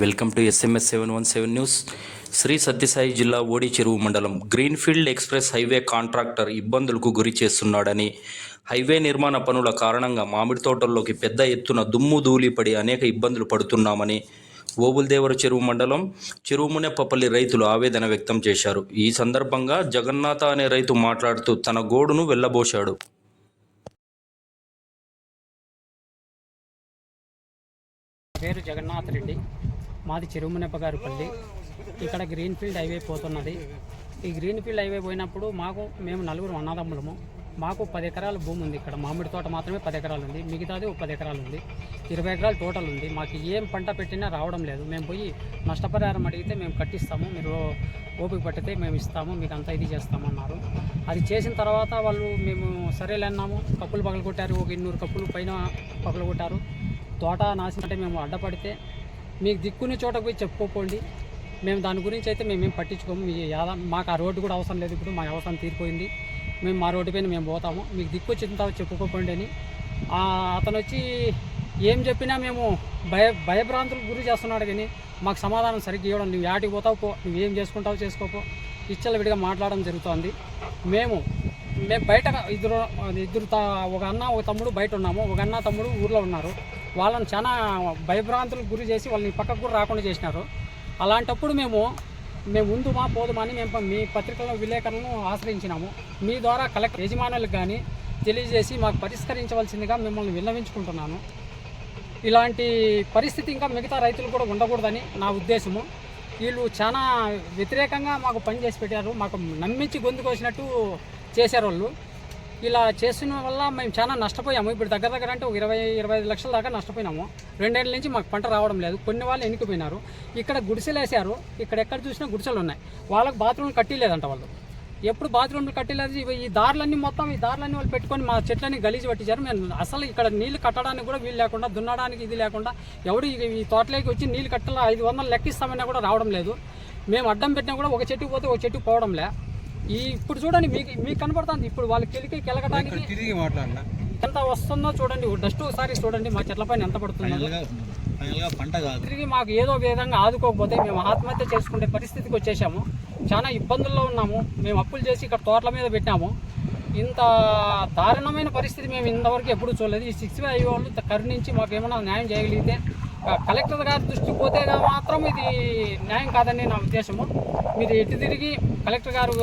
Welcome to SMS seven one seven news Shri Sathya Sai జిల్లా ఓడి చెరువు మండలం greenfield express highway contractor ఇబ్బందులకు గురి చేస్తున్నాడని హైవే నిర్మాణ పనుల కారణంగా మామిడి తోటల్లోకి పెద్ద ఎత్తున దుమ్ము ధూళిపడి అనేక ఇబ్బందులు పడుతున్నామని ఓబుల్దేవర చెరువు మండలం చెరువుమునెప్పపల్లి రైతులు ఆవేదన వ్యక్తం చేశారు. ఈ సందర్భంగా జగన్నాథ అనే రైతు మాట్లాడుతూ తన గోడును వెళ్ళబోశాడు. పేరు జగన్నాథ్ రెడ్డి. మాది చెరువుమునెప్పగారిపల్లి ఇక్కడ గ్రీన్ఫీల్డ్ హైవే పోతున్నది. ఈ గ్రీన్ఫీల్డ్ హైవే పోయినప్పుడు మాకు మేము నలుగురు అన్నదమ్ములము. మాకు పది ఎకరాల భూమి ఉంది ఇక్కడ. మామిడి తోట మాత్రమే పది ఎకరాలు ఉంది. మిగతాది ఒక పది ఎకరాలు ఉంది. ఇరవై ఎకరాలు టోటల్ ఉంది. మాకు ఏం పంట పెట్టినా రావడం లేదు. మేము పోయి నష్టపరిహారం అడిగితే మేము కట్టిస్తాము. మీరు ఓపిక పట్టితే మేము ఇస్తాము. మీకు అంతా ఇది చేస్తామన్నారు. అది చేసిన తర్వాత వాళ్ళు మేము సరేలే అన్నాము. కప్పులు పగలు కొట్టారు ఒక ఇన్నూరు కప్పులు పైన పగలు కొట్టారు తోట నాశనం అంటే మేము అడ్డపడితే మీకు దిక్కున్న చోటకు పోయి చెప్పుకోపోండి. మేము దాని గురించి అయితే మేమేం పట్టించుకోము. మీ యాదా మాకు ఆ రోడ్డు కూడా అవసరం లేదు ఇప్పుడు మా అవసరం తీరిపోయింది. మేము మా రోడ్డు పైన మేము పోతాము. మీకు దిక్కు వచ్చిన తర్వాత చెప్పుకోపోండి అని. అతను వచ్చి ఏం చెప్పినా మేము భయ భయభ్రాంతులకు గురి చేస్తున్నాడు కానీ మాకు సమాధానం సరిగ్గా ఇవ్వడం నువ్వు యాటికి పోతావు పో నువ్వు ఏం చేసుకుంటావు చేసుకోపో. ఇచ్చల విడిగా మాట్లాడడం జరుగుతోంది. మేము మేము బయట ఇద్దరు ఇద్దరు తా- ఒక అన్న ఒక తమ్ముడు బయట ఉన్నాము. ఒక అన్న తమ్ముడు ఊర్లో ఉన్నారు. వాళ్ళని చాలా భయభ్రాంతులకు గురి చేసి వాళ్ళని పక్కకు కూడా రాకుండా చేసినారు. అలాంటప్పుడు మేము మేము ఉందుమా పోదుమా అని మేము మీ పత్రికల విలేకరులను ఆశ్రయించినాము. మీ ద్వారా కలెక్టర్ యజమానులకు కానీ తెలియజేసి మాకు పరిష్కరించవలసిందిగా మిమ్మల్ని విన్నవించుకుంటున్నాను. ఇలాంటి పరిస్థితి ఇంకా మిగతా రైతులు కూడా ఉండకూడదని నా ఉద్దేశము. వీళ్ళు చాలా వ్యతిరేకంగా మాకు పని చేసి పెట్టారు. మాకు నమ్మించి గొంతుకొచ్చినట్టు చేశారు వాళ్ళు. ఇలా చేస్తున్న వల్ల మేము చాలా నష్టపోయాము. ఇప్పుడు దగ్గర దగ్గర అంటే ఒక ఇరవై ఇరవై ఐదు లక్షల దాకా నష్టపోయినాము. రెండేళ్ళ నుంచి మాకు పంట రావడం లేదు. కొన్ని వాళ్ళు ఎన్నికపోయినారు. ఇక్కడ గుడిసెలు వేసారు ఇక్కడ ఎక్కడ చూసినా గుడిసెలు ఉన్నాయి. వాళ్ళకి బాత్రూమ్లు కట్టిలేదంట వాళ్ళు. ఎప్పుడు బాత్రూమ్లు కట్టలేదు. ఈ దారులన్నీ మొత్తం ఈ దారులన్నీ వాళ్ళు పెట్టుకొని మా చెట్లని గలీజు పట్టించారు. మేము అసలు ఇక్కడ నీళ్ళు కట్టడానికి కూడా వీలు లేకుండా దున్నడానికి ఇది లేకుండా ఎవడు ఈ- ఈ తోటలోకి వచ్చి నీళ్ళు కట్టాల ఐదు వందలు లెక్కిస్తామన్నా కూడా రావడం లేదు. మేము అడ్డం పెట్టినా కూడా ఒక చెట్టుకు పోతే ఒక చెట్టుకు పోవడం లే ఈ ఇప్పుడు చూడండి మీకు మీకు కనపడుతుంది. ఇప్పుడు వాళ్ళ కెలికి కెలగడానికి తిరిగి మాట్లాడినా? ఎంత వస్తుందో చూడండి. డస్ట్ ఒకసారి చూడండి మా చెట్ల పైన ఎంత పడుతుందో. పంట కాదు. తిరిగి మాకు ఏదో విధంగా ఆదుకోకపోతే మేము ఆత్మహత్య చేసుకునే పరిస్థితికి వచ్చేసాము. చాలా ఇబ్బందుల్లో ఉన్నాము. మేము అప్పులు చేసి ఇక్కడ తోటల మీద పెట్టాము. ఇంత దారుణమైన పరిస్థితి మేము ఇంతవరకు ఎప్పుడు చూడలేదు. ఈ సిక్స్ అయ్యే వాళ్ళు కరుణించి మాకు ఏమైనా న్యాయం చేయగలిగితే కలెక్టర్ గారి దృష్టికి పోతే మాత్రం ఇది న్యాయం కాదని నా ఉద్దేశము. మీరు ఎటు తిరిగి కలెక్టర్ గారు